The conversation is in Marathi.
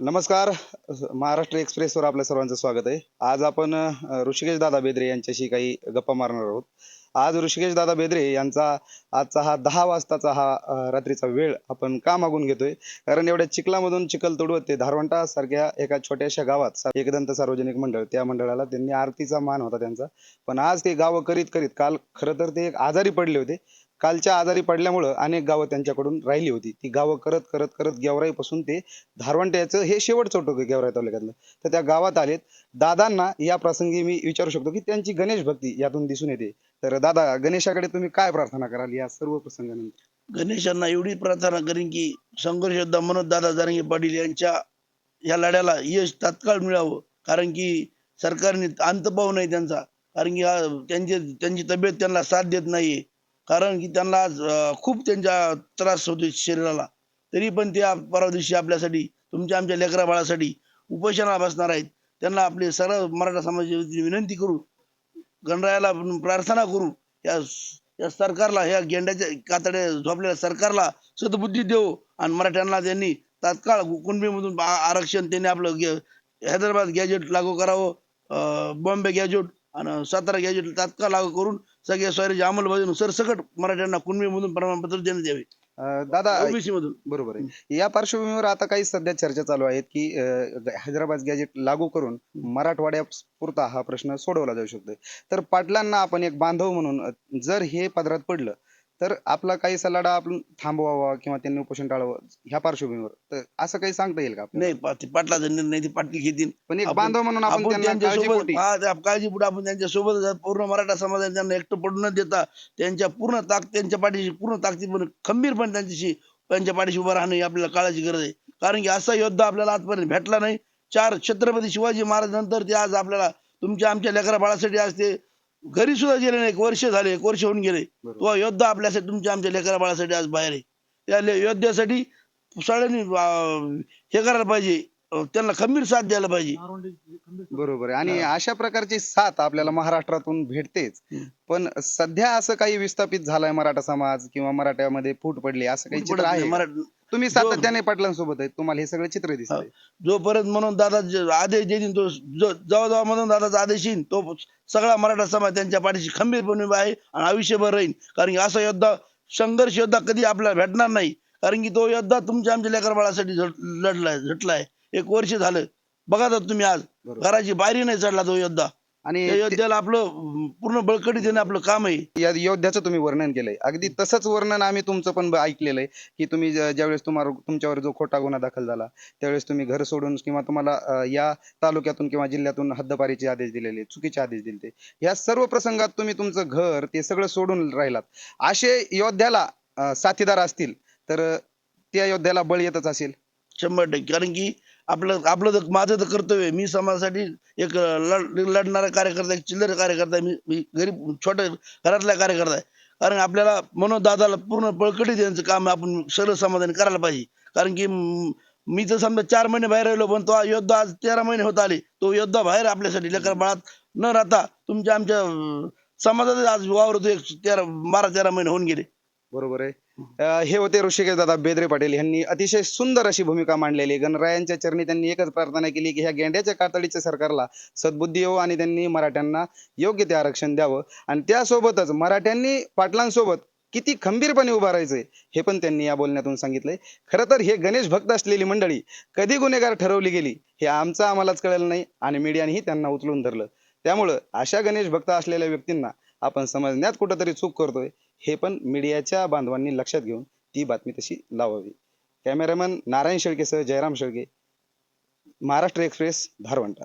नमस्कार. महाराष्ट्र एक्सप्रेसवर आपल्या सर्वांचं स्वागत आहे. आज आपण ऋषिकेश दादा बेद्रे यांच्याशी काही गप्पा मारणार आहोत. आज ऋषिकेश दादा बेद्रे यांचा आजचा हा दहा वाजताचा हा रात्रीचा वेळ आपण का मागून घेतोय? कारण एवढ्या चिखलामधून चिखल तोडवत ते धारवंटा सारख्या एका छोट्याशा गावात एकदंत सार्वजनिक मंडळ त्या मंडळाला त्यांनी आरतीचा मान होता त्यांचा. पण आज ते गावं करीत करीत काल खरं तर ते एक आजारी पडले होते. कालच्या आजारी पडल्यामुळं अनेक गावं त्यांच्याकडून राहिली होती. ती गावं करत करत करत गेवराईपासून ते धारवंट्याचं हे शेवटचं टोक आहे गेवराई तालुक्यातलं. तर त्या गावात आलेत. दादांना या प्रसंगी मी विचारू शकतो की त्यांची गणेश भक्ती यातून दिसून येते. तर दादा गणेशाकडे तुम्ही काय प्रार्थना कराल या सर्व प्रसंगानंतर? गणेशांना एवढी प्रार्थना करीन की संघर्ष मनोज दादा जारंगे पाटील यांच्या या लढ्याला यश तात्काळ मिळावं. कारण की सरकारने अंत पाहू त्यांचा. कारण की हा त्यांची त्यांची तब्येत त्यांना साथ देत नाही कारण की त्यांना आज, खूप त्यांच्या त्रास होतो शरीराला. तरी पण ते परवा दिवशी आपल्यासाठी तुमच्या आमच्या लेकरा बाळासाठी उपोषणाला बसणार आहेत. त्यांना आपले सर्व मराठा समाजाची वतीने विनंती करू गणरायाला प्रार्थना करू या या सरकारला ह्या गेंड्याच्या कातड्या झोपलेल्या सरकारला सद्बुद्धी देऊ आणि मराठ्यांना त्यांनी तात्काळ कुणबीमधून आरक्षण त्यांनी आपलं हैदराबाद गॅजेट लागू करावं बॉम्बे गॅजेट आणि सातारा गॅजेट तात्काळ लागू करून सगळ्या स्वारीची अंमलबजावणी सरसकट मराठ्यांना कुणबीमधून प्रमाणपत्र देण्यात यावे. अं, दादा ओबीसी मधून बरोबर आहे. या पार्श्वभूमीवर आता काही सध्या चर्चा चालू आहेत की अं, हैदराबाद गॅजेट लागू करून मराठवाड्यापुरता हा प्रश्न सोडवला जाऊ शकतोय. तर पाटलांना आपण एक बांधव म्हणून अं, जर हे पदरात पडलं तर आपला काही लढा आपण थांबवावा किंवा त्यांनी उपोषण टाळावं ह्या पार्श्वभूमीवर. तर असं काही सांगता येईल का? नाही पा- ते पाटलाचा निर्णय ते पाटील घेतील. पण एक आपण- बांधव म्हणून आपण आपण त्यांना हा त्या काळजीपोटी आपण त्यांच्यासोबत जा- पूर्ण मराठा समाजाने त्यांना एकटं पडून न देता त्यांच्या पूर्ण ताक त्यांच्या पाठीशी पूर्ण ताकदीपणे खंबीरपणे त्यांच्याशी त्यांच्या पाठीशी उभं राहणं ही आपल्याला काळाची गरज आहे. कारण की असा योद्धा आपल्याला आजपर्यंत भेटला नाही. चार छत्रपती शिवाजी महाराज नंतर ते आज आपल्याला तुमच्या आमच्या लेकरा बाळासाठी आज ते घरी सुद्धा गेले नाही. एक वर्ष झाले एक वर्ष होऊन गेले. बरोबर. तो योद्धा आपल्यासाठी तुमच्या आमच्या लेकरा बाळासाठी आज बाहेर आहे. त्या ले- योद्ध्यासाठी सगळ्यांनी अं, हे करायला पाहिजे. अं, त्यांना खंबीर साथ द्यायला पाहिजे. बरोबर आहे. आणि अशा प्रकारची साथ आपल्याला महाराष्ट्रातून भेटतेच. हम्म. पण सध्या असं काही विस्थापित झालाय मराठा समाज किंवा मराठ्यामध्ये फूट पडली असं काही चित्र आहे? का? मराठ- तुम्ही सातत्याने पाटलांसोबत आहेत तुम्हाला हे सगळे चित्र दिसतंय. जोपर्यंत म्हणून दादा जे आदेश देतील तो जो- जेव्हा जेव्हा म्हणून दादाचा आदेश येईल तो सगळा मराठा समाज त्यांच्या पाठीशी खंबीरपणे उभा आहे आणि आयुष्यभर राहील कारण की असा योद्धा संघर्ष योद्धा कधी आपल्याला भेटणार नाही. कारण की तो योद्धा तुमच्या आमच्या लेकर बाळासाठी झट- लढलाय झटलाय. एक वर्ष झालं. बघा तर तुम्ही आज. बरोबर. घराची बाहेरी नाही चढला तो योद्धा. आणि त्या योद्ध्याला आपलं पूर्ण बळकटी देणं आपलं काम आहे. या योद्ध्याचं तुम्ही वर्णन केलंय. अगदी तसंच वर्णन आम्ही तुमचं पण ऐकलेलं आहे की तुम्ही ज्या- ज्यावेळेस तुम्हाला तुमच्यावर जो खोटा गुन्हा दाखल झाला त्यावेळेस तुम्ही घर सोडून किंवा तुम्हाला या तालुक्यातून किंवा जिल्ह्यातून हद्दपारीचे आदेश दिलेले चुकीचे आदेश दिले या सर्व प्रसंगात तुम्ही तुमचं घर ते सगळं सोडून राहिलात. असे योद्ध्याला साथीदार असतील तर त्या योद्ध्याला बळ येतच असेल. शंभर टक्के. कारण की आपलं आपलं तर माझं तर कर्तव्य आहे. मी समाजासाठी एक लढ- लढणारा कार्यकर्ता एक चिल्लर कार्यकर्ता आहे. मी मी गरीब छोट्या घरातला कार्यकर्ता आहे. कारण आपल्याला मनोज दादाला पूर्ण बळकटी देण्याचं काम आपण सर्व समाधान करायला पाहिजे. कारण की म- मी तर समजा चार महिने बाहेर राहिलो पण तो योद्धा आज तेरा महिने होत आले तो योद्धा बाहेर आपल्यासाठी. लेकर बाळात न राहता तुमच्या आमच्या अं, समाजात आज वावरतो एक तेरा बारा तेरा महिने होऊन गेले. बरोबर आहे. हे होते ऋषिकेश दादा बेदरे पाटील. यांनी अतिशय सुंदर अशी भूमिका मांडलेली. गणरायांच्या चरणी त्यांनी एकच प्रार्थना केली की ह्या गेंड्याच्या कातडीच्या सरकारला सद्बुद्धी येऊ आणि त्यांनी मराठ्यांना योग्य ते आरक्षण द्यावं. आणि त्यासोबतच मराठ्यांनी पाटलांसोबत किती खंबीरपणे उभा राहायचंय हे पण त्यांनी या बोलण्यातून सांगितलंय. खरं तर हे गणेश भक्त असलेली मंडळी कधी गुन्हेगार ठरवली गेली हे आमचं आम्हालाच कळलं नाही आणि मीडियानेही त्यांना उचलून धरलं. त्यामुळं अशा गणेश भक्त असलेल्या व्यक्तींना आपण समजण्यात कुठंतरी चूक करतोय. हे पण मीडियाच्या बांधवांनी लक्षात घेऊन ती बातमी तशी लावावी. कॅमेरामन नारायण शेळकेसह जयराम शेळके महाराष्ट्र एक्सप्रेस धारवंटा.